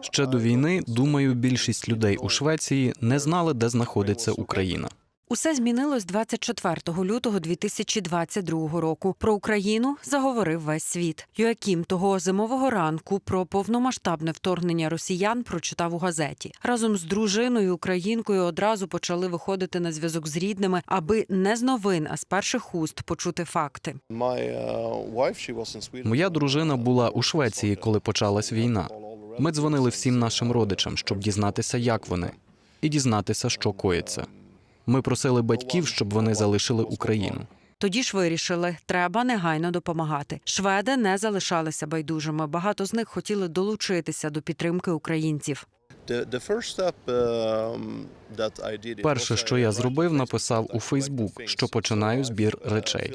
Ще до війни, думаю, більшість людей у Швеції не знали, де знаходиться Україна. Усе змінилось 24 лютого 2022 року. Про Україну заговорив весь світ. Йоакім того зимового ранку про повномасштабне вторгнення росіян прочитав у газеті. Разом з дружиною українкою одразу почали виходити на зв'язок з рідними, аби не з новин, а з перших уст почути факти. Моя дружина була у Швеції, коли почалась війна. Ми дзвонили всім нашим родичам, щоб дізнатися, як вони, і дізнатися, що коїться. Ми просили батьків, щоб вони залишили Україну. Тоді ж вирішили, треба негайно допомагати. Шведи не залишалися байдужими. Багато з них хотіли долучитися до підтримки українців. Перше, що я зробив, написав у Фейсбук, що починаю збір речей.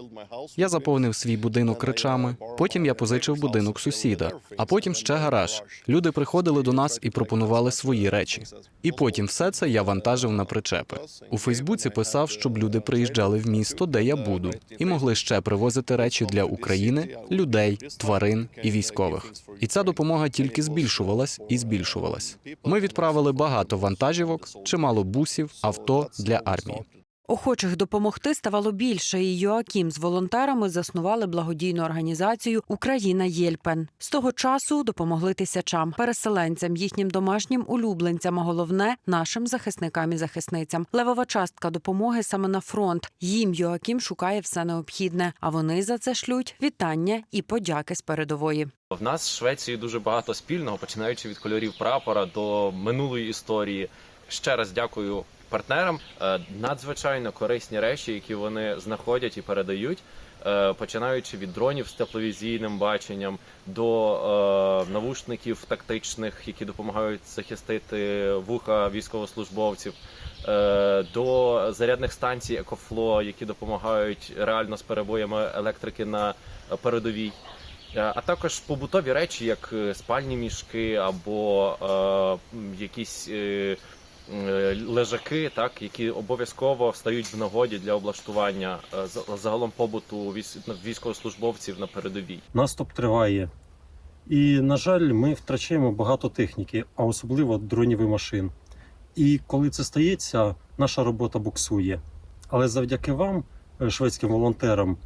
Я заповнив свій будинок речами. Потім я позичив будинок сусіда, а потім ще гараж. Люди приходили до нас і пропонували свої речі. І потім все це я вантажив на причепи. У Фейсбуці писав, щоб люди приїжджали в місто, де я буду, і могли ще привозити речі для України, людей, тварин і військових. І ця допомога тільки збільшувалась і збільшувалась. Ми відправили багато вантажівок, чимало бусів, авто для армії. Охочих допомогти ставало більше, і Йоакім з волонтерами заснували благодійну організацію Україна Єльпен. З того часу допомогли тисячам переселенцям, їхнім домашнім улюбленцям, а головне нашим захисникам і захисницям. Левова частка допомоги саме на фронт. Їм Йоакім шукає все необхідне, а вони за це шлють вітання і подяки з передової. В нас з Швецією дуже багато спільного, починаючи від кольорів прапора до минулої історії. Ще раз дякую партнерам. Е, Надзвичайно корисні речі, які вони знаходять і передають. е, Починаючи від дронів з тепловізійним баченням до е, навушників тактичних, які допомагають захистити вуха військовослужбовців, до зарядних станцій Екофло, які допомагають реально з перебоями електрики на передовій. А також побутові речі, як спальні мішки або е, якісь е, лежаки, так які обов'язково встають в нагоді для облаштування е, за- загалом побуту військ- військовослужбовців на передовій. Наступ триває. І, на жаль, ми втрачаємо багато техніки, а особливо дронів і машин. І коли це стається, наша робота буксує. Але завдяки вам, е, шведським волонтерам,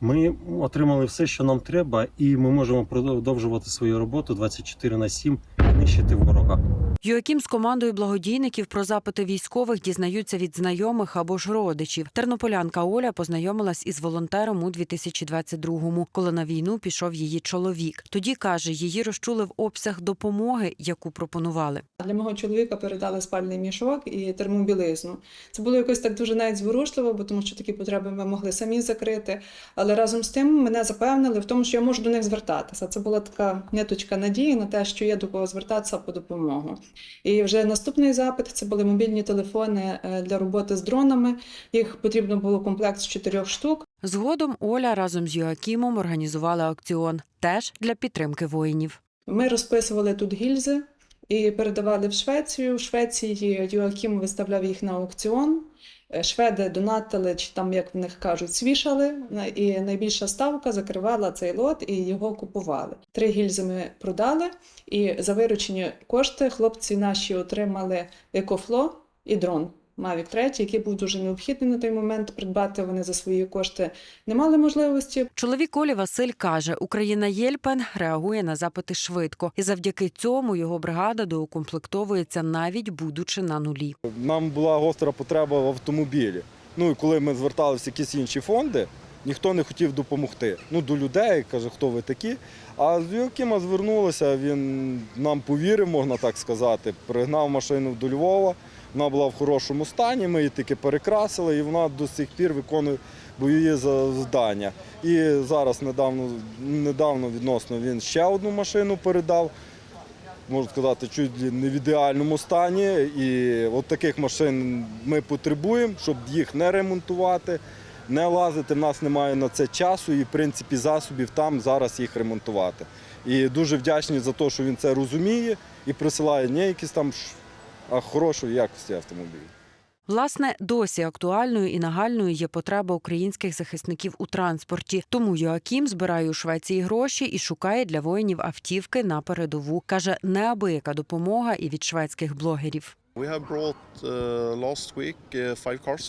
ми отримали все, що нам треба, і ми можемо продовжувати свою роботу 24 на 7 і нищити ворога. Йоакім з командою благодійників про запити військових дізнаються від знайомих або ж родичів. Тернополянка Оля познайомилась із волонтером у 2022-му, коли на війну пішов її чоловік. Тоді каже, її розчули в обсяг допомоги, яку пропонували. Для мого чоловіка передали спальний мішок і термобілизну. Це було якось так дуже навіть зворушливо, бо тому що такі потреби ми могли самі закрити. Але разом з тим мене запевнили в тому, що я можу до них звертатися. Це була така ниточка надії на те, що є до кого звертатися по допомогу. І вже наступний запит це були мобільні телефони е, для роботи з дронами. Їх потрібно було комплект з чотирьох штук. Згодом Оля разом з Йоакімом організувала аукціон теж для підтримки воїнів. Ми розписували тут гільзи і передавали в Швецію. В Швеції Юакім виставляв їх на аукціон. Е, Шведи донатили, чи там, як в них кажуть, свішали, і найбільша ставка закривала цей лот і його купували. Три гільзи ми продали, і за виручені кошти хлопці наші отримали екофло і дрон. Mavic 3, який був дуже необхідний на той момент придбати. Вони за свої кошти не мали можливості. Чоловік Олі Василь каже, Україна Єльпен реагує на запити швидко, і завдяки цьому його бригада доукомплектовується навіть будучи на нулі. Нам була гостра потреба в автомобілі. Ну і коли ми зверталися в якісь інші фонди, ніхто не хотів допомогти. Ну, до людей, каже, хто ви такі. А з Йокіма звернулися, він нам повірив, можна так сказати. Пригнав машину до Львова. Вона була в хорошому стані, ми її тільки перекрасили, і вона до сих пір виконує бойові завдання. І зараз недавно, недавно відносно він ще одну машину передав можна сказати, чуть не в ідеальному стані. І от таких машин ми потребуємо, щоб їх не ремонтувати, не лазити. В нас немає на це часу і, в принципі, засобів там зараз їх ремонтувати. І дуже вдячні за те, що він це розуміє і присилає не якісь там, а хорошої якості автомобілі. Власне, досі актуальною і нагальною є потреба українських захисників у транспорті. Тому Йоакім збирає у Швеції гроші і шукає для воїнів автівки на передову. каже, неабияка допомога і від шведських блогерів.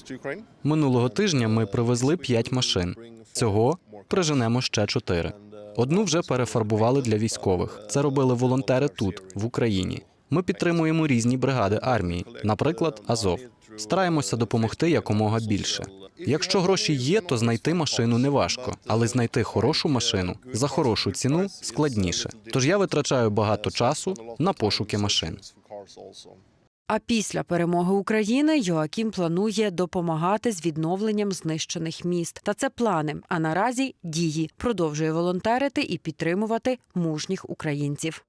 To Ukraine. Минулого тижня ми привезли п'ять машин. Цього приженемо ще чотири. Одну вже перефарбували для військових. Це робили волонтери тут, в Україні. Ми підтримуємо різні бригади армії, наприклад, Азов. Стараємося допомогти якомога більше. Якщо гроші є, то знайти машину неважко, але знайти хорошу машину за хорошу ціну складніше. Тож я витрачаю багато часу на пошуки машин. А після перемоги України Йоакім планує допомагати з відновленням знищених міст. Та це плани. А наразі дії продовжує волонтерити і підтримувати мужніх українців.